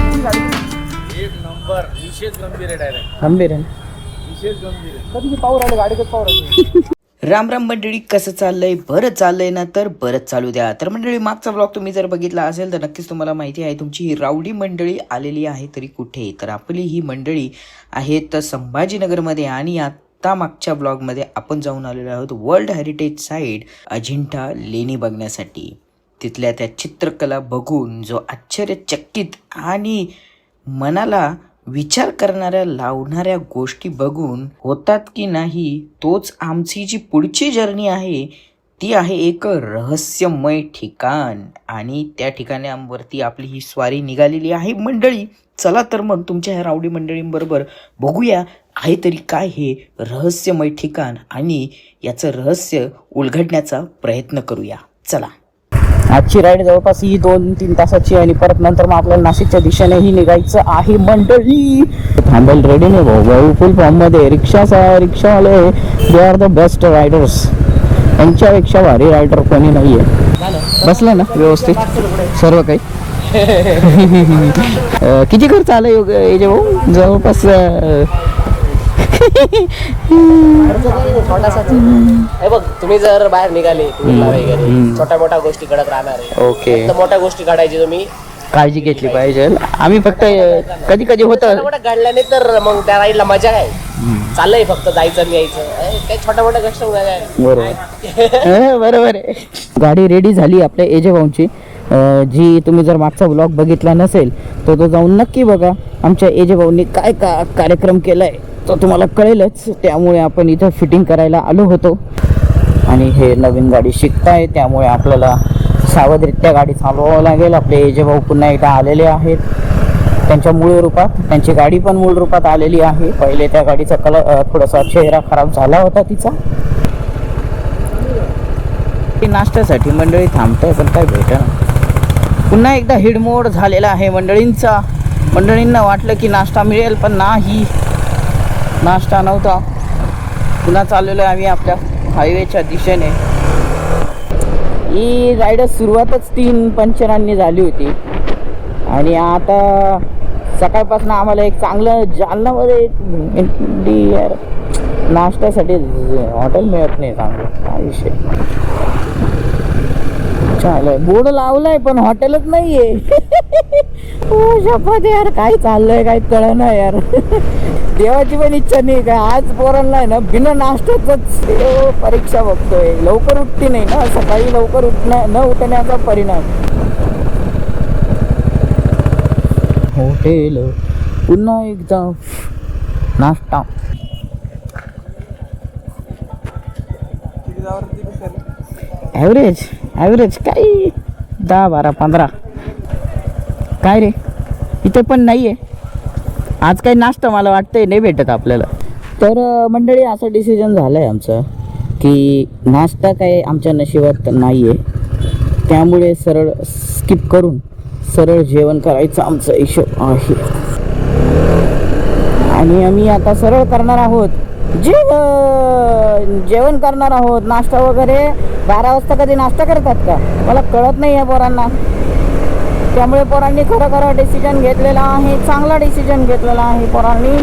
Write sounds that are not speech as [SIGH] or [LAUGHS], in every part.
एक नंबर विशेष गंभीर आहे राम राम मंडळी कसं चाललंय? बरं चाललंय ना? तर बरंच चालू द्या. तर मंडळी मागचा ब्लॉग तुम्ही जर बघितला असेल तर नक्कीच तुम्हाला माहिती आहे तुमची ही रावडी मंडळी आलेली आहे तरी कुठे? तर आपली ही मंडळी आहेत संभाजीनगरमध्ये आणि आता मागच्या ब्लॉगमध्ये आपण जाऊन आलेलो आहोत वर्ल्ड हेरिटेज साईट अजिंठा लेणी बघण्यासाठी. तिथल्या त्या चित्रकला बघून जो आश्चर्यचकित आणि मनाला विचार करणाऱ्या लावणाऱ्या गोष्टी बघून होतात की नाही तोच आमची जी पुढची जर्नी आहे ती आहे एक रहस्यमय ठिकाण. आणि त्या ठिकाणावरती आपली ही स्वारी निघालेली आहे. मंडळी चला तर मग तुमच्या ह्या रावडी मंडळींबरोबर बघूया आहे तरी काय हे रहस्यमय ठिकाण आणि याचं रहस्य उलगडण्याचा प्रयत्न करूया. चला. आजची राईड जवळपास ही दोन तीन तासाची आणि परत नंतर मग आपल्याला नाशिकच्या दिशेनेही निघायचं आहे मंडळी. थांबेल रेडी नाही भाऊ भाऊ फुल फॉर्ममध्ये. रिक्षा रिक्षावाले they are the best riders त्यांच्यापेक्षा भारी रायडर कोणी नाहीये. बसलं ना? व्यवस्थित. सर्व काही? [LAUGHS] किती खर्च आला योग याच्या भाऊ? जवळपास [LAUGHS] हे बघ तुम्ही जर बाहेर निघाले टूरला वगैरे छोट्या मोठ्या गोष्टी घडत राहणार आहे. ओके. मोठ्या गोष्टी काढायची तुम्ही काळजी घेतली पाहिजे. आम्ही फक्त कधी कधी होतं. छोट्या मोठ्या घडल्याने तर मग त्या राईडला मजा आहे. चाललंय फक्त जायचं आणि यायचं. अरे, काही छोट्या मोठ्या गोष्ट बरोबर. हं, [LAUGHS] बरोबर आहे. गाडी रेडी झाली आपल्या एजे भाऊंची. अं, जी तुम्ही जर मागचा ब्लॉग बघितला नसेल तर तो जाऊन नक्की बघा. आमच्या एजे भाऊंनी काय का कार्यक्रम केलाय. तर तुम्हाला कळेलच त्यामुळे आपण इथं फिटिंग करायला आलो होतो. आणि हे नवीन गाडी शिकताय त्यामुळे आपल्याला सावधरित्या गाडी चालवावं लागेल. आपले एजे भाऊ पुन्हा एकदा आलेले आहेत. त्यांच्या मूळ रूपात त्यांची गाडी पण मूळ रूपात आलेली आहे. पहिले त्या गाडीचा कलर थोडासा चेहरा खराब झाला होता तिचा. ती नाश्त्यासाठी मंडळी थांबतंय पण काय भेट पुन्हा एकदा हिडमोड झालेला आहे मंडळींचा. मंडळींना वाटलं की नाश्ता मिळेल पण नाही. नाश्ता नव्हता. पुन्हा चाललेलो आहे आम्ही आपल्या हायवेच्या दिशेने. ही राईड सुरुवातच तीन पंचरांनी झाली होती. आणि आता सकाळपासून आम्हाला एक चांगलं जालनामध्ये एक इंडियर नाश्त्यासाठी हॉटेल मिळत नाही चांगलं. काय विषय? चालेल. बोर्ड लावलाय पण हॉटेलच नाहीये. आहे [LAUGHS] शपथ यार काय चाललंय काय कळ ना यार. देवाची पण इच्छा नाही काय आज पोरांना आहे ना बिना नाश्त्याच परीक्षा बघतोय. लवकर उठती नाही ना सकाळी लवकर उठण्या न उठण्याचा परिणाम. हॉटेल पुन्हा एकदा नाश्ता. ॲव्हरेज ॲव्हरेज काही दहा बारा पंधरा. काय रे? इथे पण नाही आहे आज काही नाश्ता मला वाटतंय नाही भेटत आपल्याला. तर मंडळी असं डिसिजन झालं आहे आमचं की नाश्ता काय आमच्या नशिबात नाही आहे त्यामुळे सरळ स्किप करून सरळ जेवण करायचं आमचं हिशोब आहे. आणि आम्ही आता सरळ करणार आहोत. जेवण! जेवण करणार आहोत. नाश्ता वगैरे बारा वाजता कधी नाश्ता करतात का? मला कळत नाही आहे पोरांना. त्यामुळे पोरांनी खरं खरं डिसिजन घेतलेला आहे चांगला डिसिजन घेतलेला आहे पोरांनी.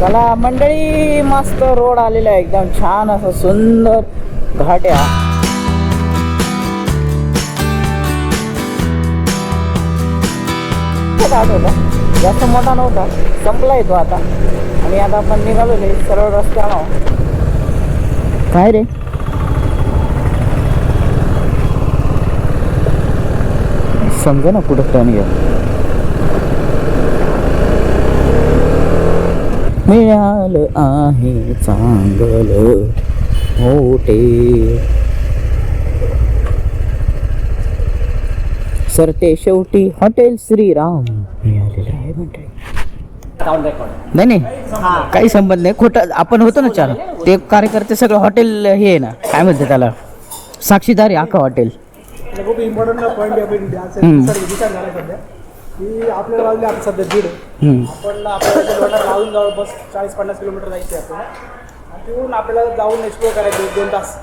चला मंडळी मस्त रोड आलेला आहे एकदम छान असं सुंदर घाट्या. होता. जास्त मोठा नव्हता संपला येतो आता. आणि आता आपण निघालो सरळ रस्त्यानं काय रे? समजा ना कुठं टर्न घ्या मिळालं आहे चांगलं मोठे. सर ते शेवटी हॉटेल श्रीराम मिळालेलं आहे म्हणते नाही नाही. काही संबंध नाही. खोटं आपण होतो ना चार. ते कार्यकर्ते सगळं हॉटेल हे आहे ना. काय म्हणते त्याला? साक्षीदार आहे अख्खा हॉटेल. आणि खूप इम्पॉर्टंट पॉईंट आपण. सर विचार झाला सध्या. की आपल्याला लावली आता सध्या दीड. आपण आपल्याला लावून जवळपास चाळीस पन्नास किलोमीटर जायचं आपल्याला. आणि तिथून आपल्याला जाऊन एक्सप्लोर करायचं एक दोन तास.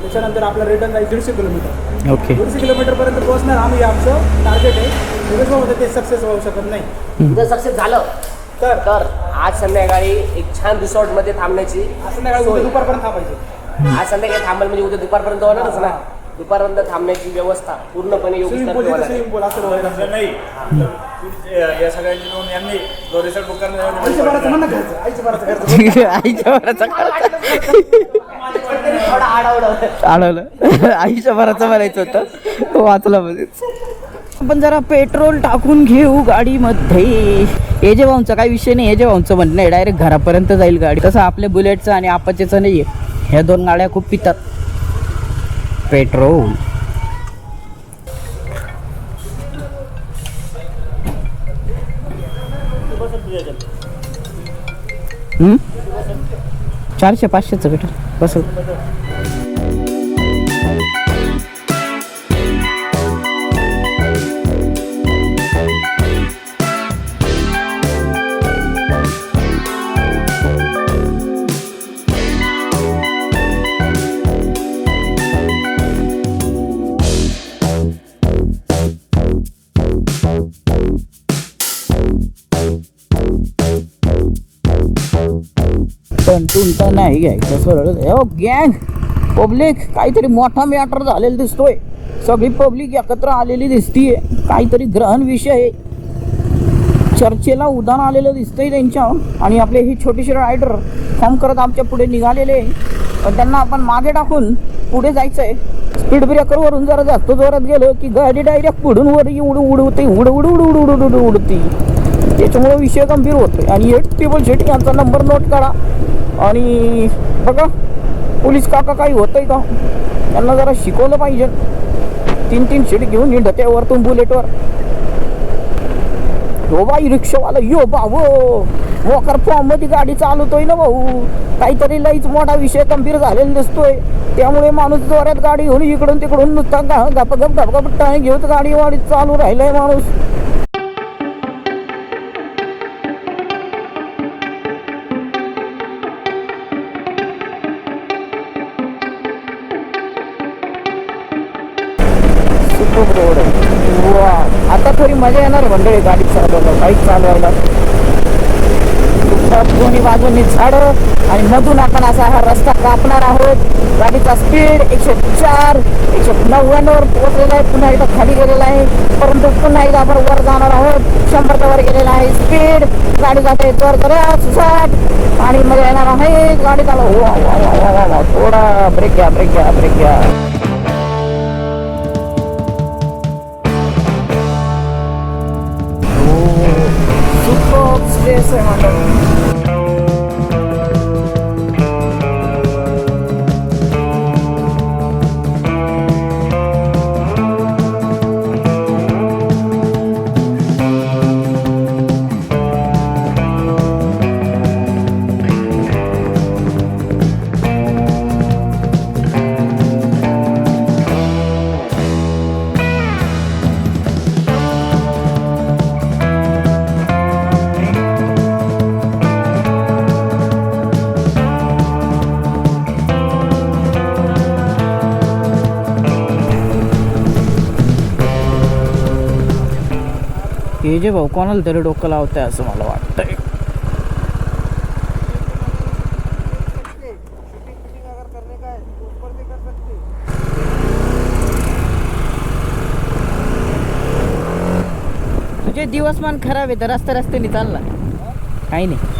त्याच्यानंतर आपल्याला रिटर्न जायचं दीडशे किलोमीटर. ओके दीडशे किलोमीटरपर्यंत पोहोचणार आम्ही आमचं टार्गेट आहे. दिवसभरामध्ये ते सक्सेस होऊ शकत नाही. जर सक्सेस झालं तर? तर आज संध्याकाळी एक छान रिसॉर्टमध्ये थांबण्याची आज संध्याकाळी दुपारपर्यंत थांबायचे. आज संध्याकाळी थांबल म्हणजे उद्या दुपारपर्यंत होणारच ना? दुपारपर्यंत थांबण्याची व्यवस्था पूर्णपणे योगी स्विमिंग सर पूल ठेवणार आहे. स्विमिंग पूल असं वगैरे असं नाही तर या सगळ्यांनी मिळून यांनी जो आईच्या बराचं करण्याचा म्हणणं घ्यायचं आईच्या बराचं घ्यायचं. [LAUGHS] आईच्या भराचा थोडा आडावडा आढळलं. आईच्या भराचं म्हणायचं होतं. वाचलं मध्येच आपण जरा पेट्रोल टाकून घेऊ गाडीमध्ये. एजे भाऊंचा काही विषय नाही एजे भाऊंचं म्हणणं आहे डायरेक्ट घरापर्यंत जाईल गाडी. तसं आपल्या बुलेटचं आणि आपाचेचं नाही आहे ह्या दोन गाड्या खूप पितात. पेट्रोल. चारशे पाचशेचं पेट्रोल. बसल पण तुमचा नाही घ्यायचं सरळ. हो गँग पब्लिक काहीतरी मोठा मॅटर झालेला दिसतोय. सगळी पब्लिक एकत्र आलेली दिसतीये. काहीतरी ग्रहण विषय. आहे चर्चेला उदाहरण आलेलं दिसतंय त्यांच्या. आणि आपले ही छोटीशी रायडर फॉर्म करत आमच्या पुढे निघालेले आहे. पण त्यांना आपण मागे टाकून पुढे जायचं आहे स्पीड ब्रेकरवरून जरा जास्त जोरात गेलं की गाडी डायरेक्ट पुढून वर उड उडवते उड उड उड उड उड उड उडती. त्याच्यामुळे विषय गंभीर होतोय. आणि एट टेबल शेट यांचा नंबर नोट करा आणि बघा पोलीस काका काही होतंय का? त्यांना जरा शिकवलं पाहिजे. तीन तीन सीट घेऊन निंडते वरतून बुलेटवर. हो बाई रिक्षावाला यो भाऊ. वॉकर फॉर्ममध्ये गाडी चालवतोय ना भाऊ. काहीतरी लईच मोठा विषय गंभीर झालेला दिसतोय. त्यामुळे माणूस जोरात गाडी घेऊन इकडून तिकडून नुसता गप गप गप गप टाळी घेऊन गाडी वाडी चालू राहिलाय माणूस. मजा येणार मंडळी गाडी चालवलं बाईक चालवायला. दोन्ही बाजूंनी झाडं आणि मधून आपण असा हा रस्ता कापणार आहोत. गाडीचा स्पीड एकशे चार एकशे नव्याण्णववर पोहोचलेला आहे. पुन्हा एकदा खाली गेलेला आहे. परंतु पुन्हा एकदा आपण वर जाणार आहोत. शंभरच्या वर गेलेला आहे. स्पीड गाडी जाते वर करत साठ आणि मजा येणार आहे. गाडी चालव. थोडा ब्रेक घ्या ब्रेक घ्या ब्रेक घ्या. सुपर स्पेस आहे मंडळ हे जे भाऊ कोणाला तरी डोकं लावतंय असं मला वाटतंय. तुझे दिवसमान खराब आहे तर रस्त्या रस्त्याने चालला. काही नाही.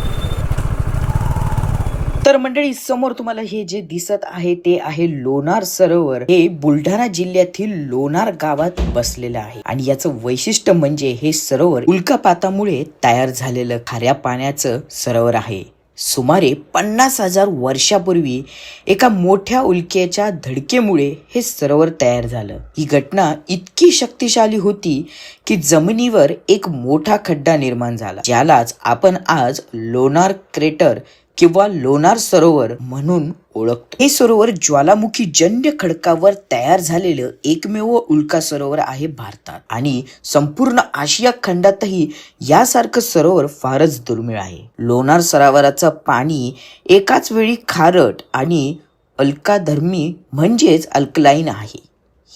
तर मंडळी समोर तुम्हाला हे जे दिसत आहे ते आहे लोणार सरोवर. हे बुलढाणा जिल्ह्यातील लोणार गावात बसलेलं आहे. आणि याचं वैशिष्ट्य म्हणजे हे सरोवर उल्कापातामुळे तयार झालेलं खाऱ्या पाण्याचं सरोवर आहे. सुमारे पन्नास हजार वर्षापूर्वी एका मोठ्या उल्केच्या धडकेमुळे हे सरोवर तयार झालं. ही घटना इतकी शक्तिशाली होती की जमिनीवर एक मोठा खड्डा निर्माण झाला ज्यालाच आपण आज लोणार क्रेटर किंवा लोणार सरोवर म्हणून ओळखतो. हे सरोवर ज्वालामुखी जन्य खडकावर तयार झालेलं एकमेव उल्का सरोवर आहे भारतात. आणि संपूर्ण आशिया खंडातही यासारखं सरोवर फारच दुर्मिळ आहे. लोणार सरोवराचं पाणी एकाच वेळी खारट आणि अल्काधर्मी म्हणजेच अल्कलाईन आहे.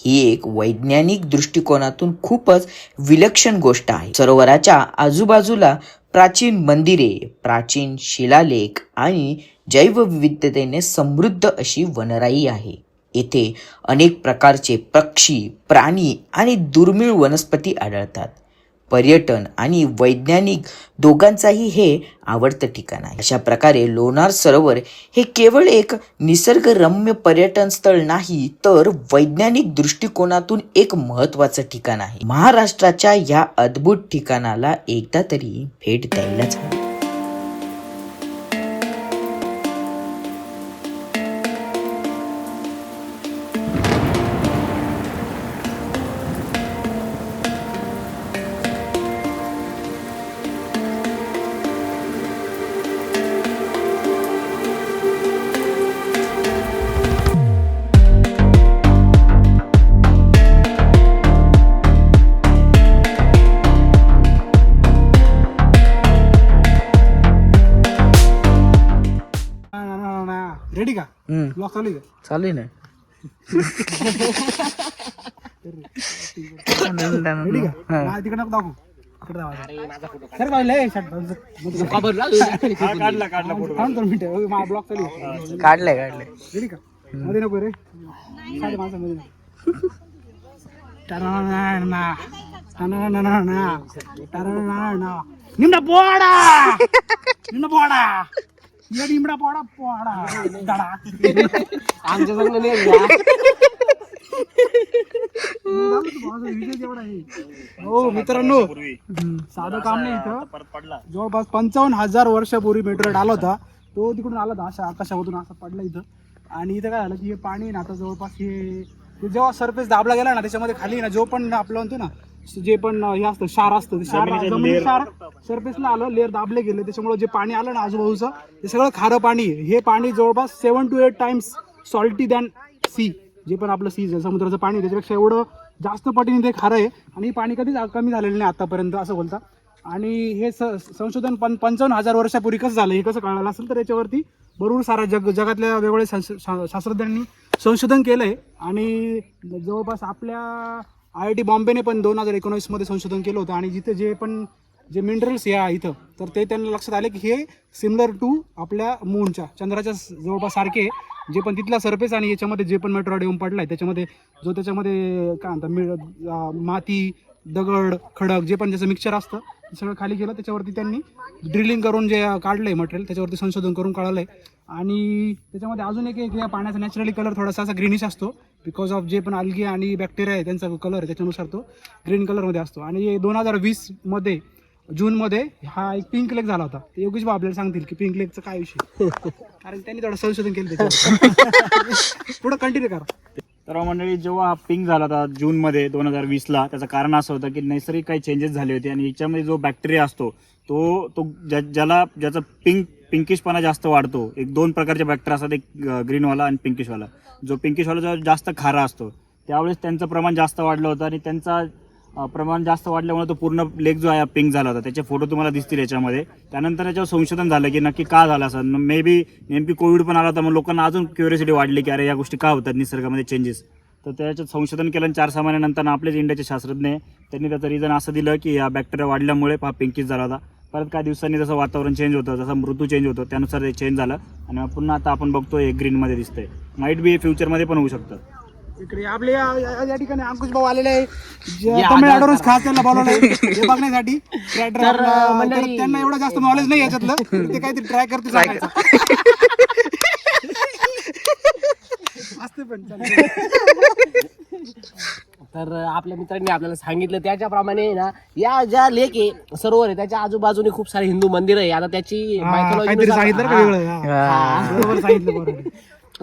ही एक वैज्ञानिक दृष्टिकोनातून खूपच विलक्षण गोष्ट आहे. सरोवराच्या आजूबाजूला प्राचीन मंदिरे प्राचीन शिलालेख आणि जैवविविधतेने समृद्ध अशी वनराई आहे. येथे अनेक प्रकारचे पक्षी प्राणी आणि दुर्मिळ वनस्पती आढळतात. पर्यटन आणि वैज्ञानिक दोघांचाही हे आवडतं ठिकाण आहे. अशा प्रकारे लोणार सरोवर हे केवळ एक निसर्गरम्य पर्यटन स्थळ नाही तर वैज्ञानिक दृष्टिकोनातून एक महत्वाचं ठिकाण आहे. महाराष्ट्राच्या या अद्भुत ठिकाणाला एकदा तरी भेट द्यायलाच हवी. चालू आहे का चालू आहे ना रेडी का हा, तिकडे नको दाखवू इकडे दाखवा. सर बाजूला ए, शट, बाजूला. काढला काढला फोटो थांब दोन मिनिटं माझा ब्लॉक चालू आहे काढलंय काढलंय रेडी का मध्ये नको रे साडे माणसं मध्ये नको. टरररररना. टरररररना. टरररररना. ये निमडा पोडा पोडा. दाडा आमच्या संग नाही हो मित्रांनो. साधं काम नाही इथं. परत पडला. जवळपास पंचावन्न हजार वर्षापूर्वी मेट्रोइड आला होता. तो तिकडून आला होता अशा आकाशामधून असा पडला इथं. आणि इथं काय झालं की हे पाणी ना आता जवळपास हे ते जेव्हा सरफेस दाबला गेला ना त्याच्यामध्ये खाली ना जो पण आपलं म्हणतो ना जे पण हे असतं क्षार असतं ते क्षार जमिनी क्षार सरफेसला आलं लेअर दाबले गेले त्याच्यामुळे जे पाणी आलं ना आजूबाजूचं ते सगळं खारं पाणी आहे. हे पाणी जवळपास seven to eight times salty than sea जे पण आपलं सी समुद्राचं पाणी आहे, त्याच्यापेक्षा एवढं जास्त पटीने ते खारं आहे. आणि हे पाणी कधीच कमी झालेलं नाही आतापर्यंत असं बोलता आणि हे स संशोधन पं पंचावन्न हजार वर्षापूर्वी कसं झालं. हे कसं कळालं असेल तर याच्यावरती भरपूर सारा जग जगातल्या वेगवेगळ्या शास्त्रज्ञांनी संशोधन केलं आहे आणि जवळपास आपल्या आय आय टी बॉम्बेने पण दोन हजार एकोणीसमध्ये संशोधन केलं होतं आणि जिथे जे पण जे मिनरल्स या इथं तर ते त्यांना लक्षात आले की हे सिमिलर टू आपल्या मूनच्या चंद्राच्या जवळपास सारखे जे पण तिथला सरफेस आणि याच्यामध्ये जे पण मेट्रॉड येऊन पडला आहे त्याच्यामध्ये जो त्याच्यामध्ये काय म्हणतात मिळ माती दगड खडक जे पण ज्याचं मिक्सचर असतं ते सगळं खाली गेलं. त्याच्यावरती त्यांनी ड्रिलिंग करून जे काढलं आहे मटेरियल त्याच्यावरती संशोधन करून काढलं आहे आणि त्याच्यामध्ये अजून एक एक या पाण्याचा नॅचरली कलर थोडासा असा ग्रीनिश असतो. बिकॉज ऑफ जे पण अल्गी आणि बॅक्टेरिया आहे त्यांचा कलर आहे त्याच्यानुसार तो ग्रीन कलरमध्ये असतो. आणि दोन हजार वीसमध्ये जूनमध्ये हा एक पिंक लेक झाला होता. ते योगेश भाऊ आपल्याला सांगतील की पिंक लेकचं काय विषय? [LAUGHS] कारण त्यांनी थोडं संशोधन केलं त्याच्यावर. [LAUGHS] पुढं कंटिन्यू करा. तर मंडळी जेव्हा हा पिंक झाला होता जूनमध्ये दोन हजार वीसला त्याचं कारण असं होतं की नैसर्गिक काही चेंजेस झाले होते आणि याच्यामध्ये जो बॅक्टेरिया असतो तो तो ज्या ज्याला ज्याचा पिंक पिंकिशपणा जास्त वाढतो. एक दोन प्रकारचे बॅक्टेरिया असतात एक ग्रीनवाला आणि पिंकिशवाला जो पिंकिशवाला जो जास्त खारा असतो त्यावेळेस त्यांचं प्रमाण जास्त वाढलं होतं आणि त्यांचा प्रमाण जास्त वाढल्यामुळे तो पूर्ण लेग जो आहे पिंक झाला होता. त्याचे फोटो तुम्हाला दिसतील याच्यामध्ये. त्यानंतर याच्यावर संशोधन झालं की नक्की का झालं असं. मे बी नेमकी कोविड पण आला होता मग लोकांना अजून क्युरिसिटी वाढली की अरे या गोष्टी का होतात निसर्गामध्ये चेंजेस तर त्याच्यात संशोधन केलं आणि चार सहा महिन्यानंतर आपलेच इंडियाचे शास्त्रज्ञ त्यांनी त्याचं रिझन असं दिलं की या बॅक्टेरिया वाढल्यामुळे हा पिंकीच झाला होता. परत काही दिवसांनी जसं वातावरण चेंज होतं जसं मृत्यू चेंज होतं त्यानुसार ते चेंज झालं. आणि पुन्हा आता आपण बघतो बघतोय ग्रीनमध्ये दिसतंय. माईट बी फ्युचरमध्ये पण होऊ शकतं. इकडे. आपले या या- या ठिकाणी अंकुश भाऊ आलेले आहे. जे तमिळनाडूवरून खास त्यांना बोलवलं आहे. [LAUGHS] हे बघण्यासाठी. आपला- तर त्यांना एवढं जास्त नॉलेज नाही याच्यातलं. तर [LAUGHS] ते काहीतरी ट्राय करते सांगायचं. [LAUGHS] असते पण चालेल. तर आपल्या मित्रांनी आपल्याला सांगितलं त्याच्याप्रमाणे ना या ज्या लेक आहे सरोवर आहे त्याच्या आजूबाजूने खूप सारे हिंदू मंदिर आहे. आता त्याची mythology काहीतरी नुसार- सांगितलं का हा. वेगळं. हा. बरोबर सांगितलं बरोबर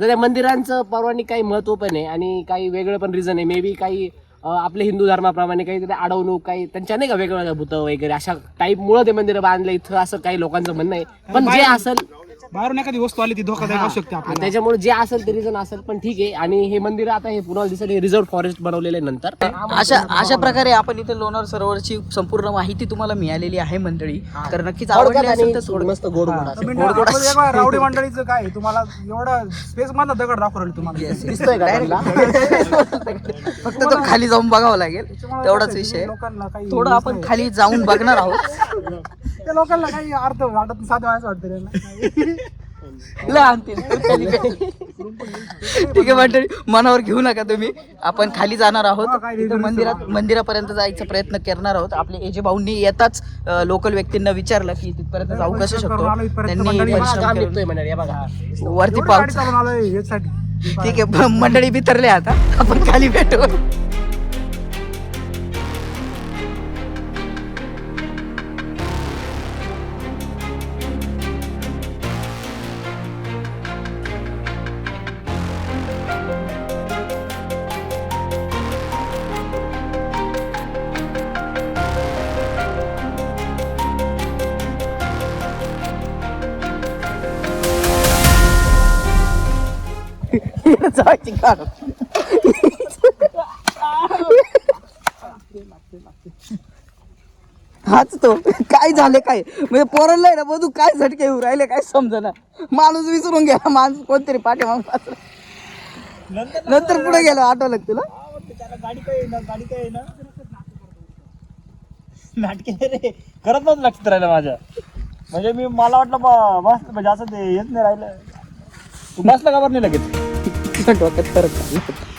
त्या मंदिरांचं परवानी काही महत्त्व पण आहे आणि काही वेगळं पण रिझन आहे. मे बी काही आपल्या हिंदू धर्माप्रमाणे काही तिथे अडवणूक काही त्यांच्या नाही का वेगवेगळ्या भूत वगैरे अशा टाईप मुळे ते मंदिर बांधले इथं असं काही लोकांचं म्हणणं आहे. पण जे असेल बाहेरून एखादी वस्तू आली ती धोकादायक असू शकते आपल्याला. त्याच्यामुळे जे असेल ते रिझन असेल पण ठीक आहे. आणि हे मंदिर आता हे पुन्हा दिसत हे रिझर्व फॉरेस्ट बनवलेलं आहे नंतर. अशा अशा प्रकारे आपण इथे लोणार सरोवरची संपूर्ण माहिती तुम्हाला मिळालेली आहे मंडळी. तर नक्कीच आवडली असेल तर थोडं मस्त गोड रावडी मंडळीचं काय? तुम्हाला एवढं स्पेस मधला दगड दाखवलं तुम्हाला. [LAUGHS] दिसतोय? [LAUGHS] फक्त तो खाली जाऊन बघावं लागेल. तेवढाच विषय. थोडं आपण खाली जाऊन बघणार आहोत. त्या लोकांना काही अर्थ वाटत साधं व्हायचं वाटतं त्यांना. लहान ते. ठीक आहे मंडळी मनावर घेऊ नका तुम्ही. आपण खाली जाणार आहोत. तिथं मंदिरात मंदिरापर्यंत जायचा प्रयत्न करणार आहोत. आपले एजे भाऊंनी येताच लोकल व्यक्तींना विचारलं की तिथपर्यंत जाऊ कसं शकतो? त्यांनी परिश्रम केले. हे वरती पाऊस. यासाठी ठीक आहे मंडळी बिथरले आता. आपण खाली भेटू. जायची हाच तो. काय झाले काय? म्हणजे पोरांना ना बधू काय झटके येऊ राहिले काय समजना. माणूस विसरून गेला माणूस कोणतरी पाठीमाग नंतर पुढे गेलो आठवलं का तुला? गाडी काय गाडी काय ना नाटके रे. करत नव्हतं लक्षात राहिलं माझ्या. म्हणजे मी मला वाटलं बा मस्त म्हणजे असं ते येत नाही राहिलं. तू बसला का बरं नाही लगेच? Dua teater, kan.